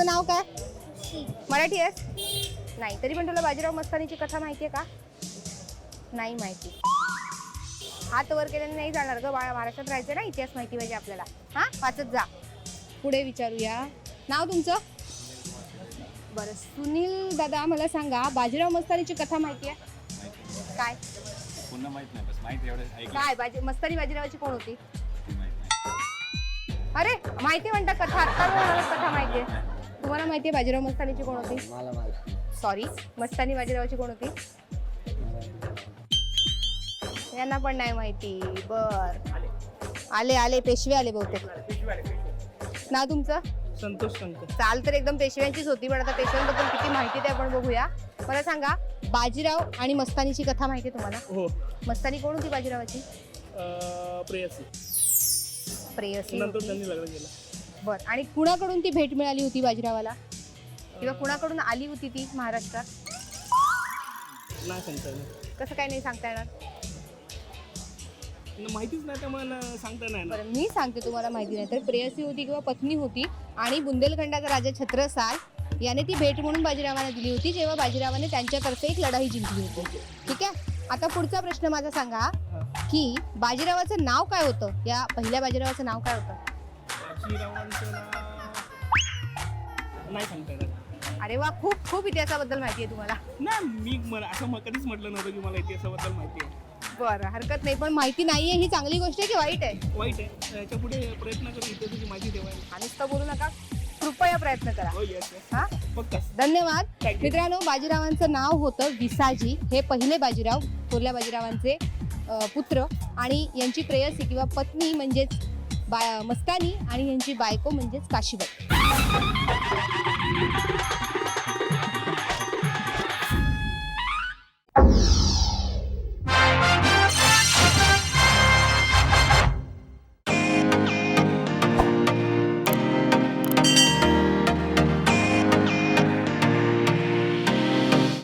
नाव काय? मराठी आहेस? नाही तरी पण तुला बाजीराव मस्तानीची कथा माहिती आहे का? नाही माहिती. हात वर केल्याने नाही जाणार ग बाळा महाराष्ट्रात राहायचं ना इतिहास माहिती पाहिजे आपल्याला. हा? वाचत जा. पुढे विचारूया. नाव तुमचं? बरं सुनील दादा मला सांगा बाजीराव मस्तानीची कथा माहिती आहे काय? पुन्हा माहीत नाही बस माहिती एवढं ऐकलं काय बाजी मस्तानी बाजीरावाची कोण होती? ती माहीत नाही. अरे माहिती म्हणता कथा आत्ता म्हणाला कथा माहिती आहे तुम्हाला माहिती आहे बाजीराव मस्तानीची कोण होती? मला माहिती सॉरी मस्तानी बाजीरावाची कोण होती? यांना पण नाही माहिती. बर. आले. आले पेशवे आले बहुतेक. नाव तुमचं? संतोष शंकर. चाल तर एकदम पेशव्यांचीच होती पण आता पेशव्यांबद्दल किती माहिती ते आपण बघूया. मला सांगा बाजीराव आणि मस्तानीची कथा माहिती आहे तुम्हाला? हो. मस्तानी कोण होती बाजीरावाची? प्रेयसी. प्रेयसी नंतर. त्यांनी लग्न केलं. बर. आणि कुणाकडून ती भेट मिळाली होती बाजीरावाला? किंवा कुणाकडून आली होती ती महाराष्ट्रात? नाही सांगता येणार. कसं काय नाही सांगता येणार? त्यांना माहितीच नाही त्यामुळे ना सांगता नाही येणार. बरं मी सांगते तुम्हाला माहिती नाही तर. प्रेयसी होती किंवा पत्नी होती आणि बुंदेलखंडाचा राजा छत्रसाल याने ती भेट म्हणून बाजीरावाने दिली होती जेव्हा बाजीरावाने त्यांच्यातर्फे एक लढाई जिंकली होती. ठीक आहे? आता पुढचा प्रश्न माझा सांगा की बाजीरावाचं नाव काय होतं? या पहिल्या बाजीरावाचं नाव काय होतं? नाही सांगता येणार. अरे वा खूप खूप इतिहासाबद्दल माहिती आहे तुम्हाला. नाही मी मला असं म- कधीच म्हटलं नव्हतं की मला इतिहासाबद्दल माहिती आहे. बरं हरकत नाही पण माहिती नाहीये ही चांगली गोष्ट आहे की वाईट आहे? वाईट आहे. याच्यापुढे प्रयत्न करू इतिहासाची माहिती ठेवायला. हा नुसतं बोलू नका. कृपया प्रयत्न करा. हो येस येस हा? धन्यवाद. Thank you. मित्रांनो बाजीरावांचं नाव होतं विसाजी. हे पहिले बाजीराव थोरल्या बाजीरावांचे अ, पुत्र. आणि यांची प्रेयसी किंवा पत्नी म्हणजेच बा मस्तानी आणि यांची बायको म्हणजेच काशीबाई.